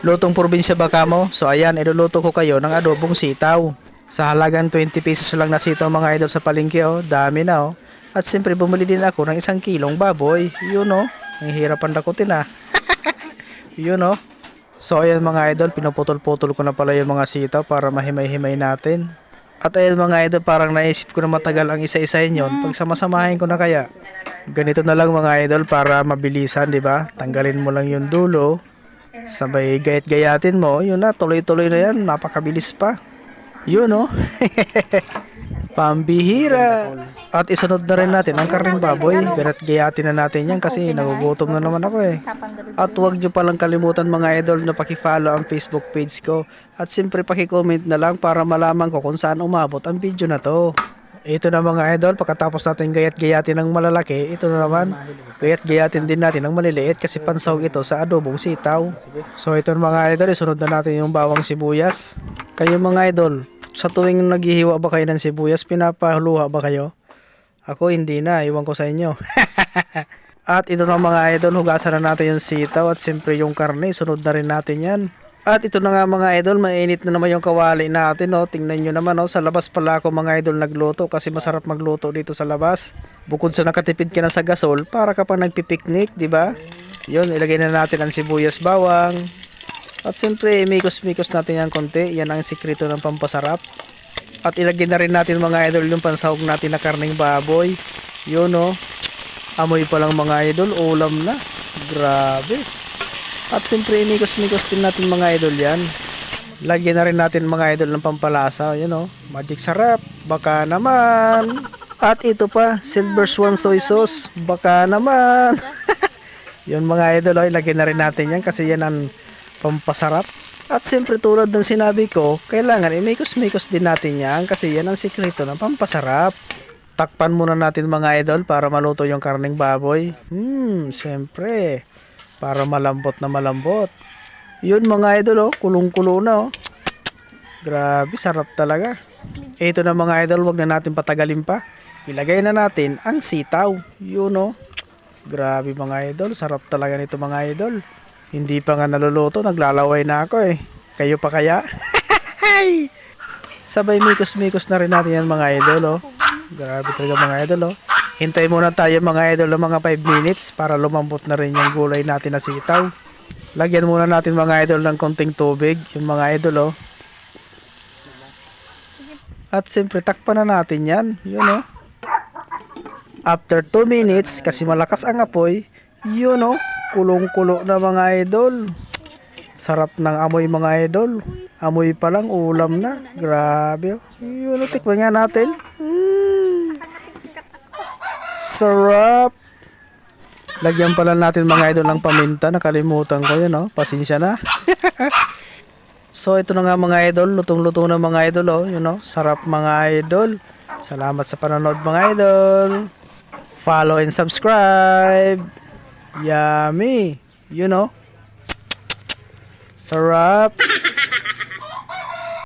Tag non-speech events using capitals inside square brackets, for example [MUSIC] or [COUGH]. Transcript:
Lutong probinsya baka mo. So ayan, iluluto ko kayo ng adobong sitaw. Sa halagang 20 pesos lang na sitaw mga idol sa palengke oh. Dami na oh. At siyempre bumili din ako ng isang kilong baboy. Yun oh. Ang hirap ang dakutin ah. [LAUGHS] Yun oh. So ayan mga idol, pinuputol-putol ko na pala yung mga sitaw para mahimay-himay natin. At ayun mga idol, parang naisip ko na matagal ang isa-isahin yon. Pag samasamahin ko na kaya, ganito na lang mga idol para mabilisan, di ba? Tanggalin mo lang yung dulo, sabay gayat-gayatin mo, yun na, tuloy-tuloy na yan, napakabilis pa. Yun oh. [LAUGHS] Pambihira. At isunod na rin natin ang karning baboy. Ganat gayatin na natin yan kasi nagugutom na naman ako eh. At huwag nyo palang kalimutan mga idol na pakifollow ang Facebook page ko. At siyempre pakicomment na lang para malaman ko kung saan umabot ang video na to. Ito na mga idol, pagkatapos natin gayat-gayatin ng malalaki, ito na naman, gayat-gayatin din natin ng maliliit kasi pansaw ito sa adobong sitaw. So ito na mga idol, isunod na natin yung bawang sibuyas. Kayo mga idol, sa tuwing naghihiwa ba kayo ng sibuyas, pinapahuluha ba kayo? Ako hindi na, iwan ko sa inyo. [LAUGHS] at ito na mga idol, hugasan na natin yung sitaw at siyempre yung karne, sunod na rin natin yan. At ito na nga mga idol, mainit na naman yung kawali natin, no. Tingnan nyo naman, no. Sa labas pala ako mga idol nagluto kasi masarap magluto dito sa labas. Bukod sa nakatipid ka na sa gasol, para ka pa nagpipiknik, di ba? Yun, ilagay na natin ang sibuyas bawang. At siyempre, mikos-mikos natin yan konti. Yan ang sikreto ng pampasarap. At ilagay na rin natin mga idol yung pansahog natin na karning baboy. Yun, no. Amoy pa lang mga idol, ulam na. Grabe. At siyempre, imikos-mikos din natin mga idol yan. Lagyan na rin natin mga idol ng pampalasa. Yun o, magic sarap. Baka naman. At ito pa, silver swan soy sauce. Baka naman. [LAUGHS] yun mga idol, o, ilagyan na rin natin yan kasi yan ang pampasarap. At siyempre tulad ng sinabi ko, kailangan imikos-mikos din natin yan kasi yan ang sikreto ng pampasarap. Takpan muna natin mga idol para maluto yung karning baboy. Hmm, siyempre. Para malambot na malambot. Yun mga idol oh, kulong-kulo na oh. Grabe, sarap talaga. Ito na mga idol, wag na natin patagalin pa. Ilagay na natin ang sitaw. Yun oh. Grabe mga idol, sarap talaga nito mga idol. Hindi pa nga naluluto, naglalaway na ako eh. Kayo pa kaya? [LAUGHS] Sabay mikos-mikos na rin natin yan mga idol oh. Grabe talaga mga idol oh. Hintay muna tayo mga idol ng mga 5 minutes para lumambot na rin yung gulay natin na sitaw. Lagyan muna natin mga idol ng konting tubig, yung mga idol oh. At siyempre takpan na natin yan, yun oh. After 2 minutes, kasi malakas ang apoy, yun oh, kulong-kulo na mga idol. Sarap ng amoy mga idol. Amoy pa lang, ulam na. Grabe oh. Yun oh, tikman nga natin. Sarap. Lagyan pala natin mga idol ng paminta. Nakalimutan ko yun, oh. Pasensya na. so, ito na nga mga idol. Lutong-luto na mga idol, oh. Yun, oh. Sarap mga idol. Salamat sa panonood mga idol. Follow and subscribe. Yummy. You know. Sarap.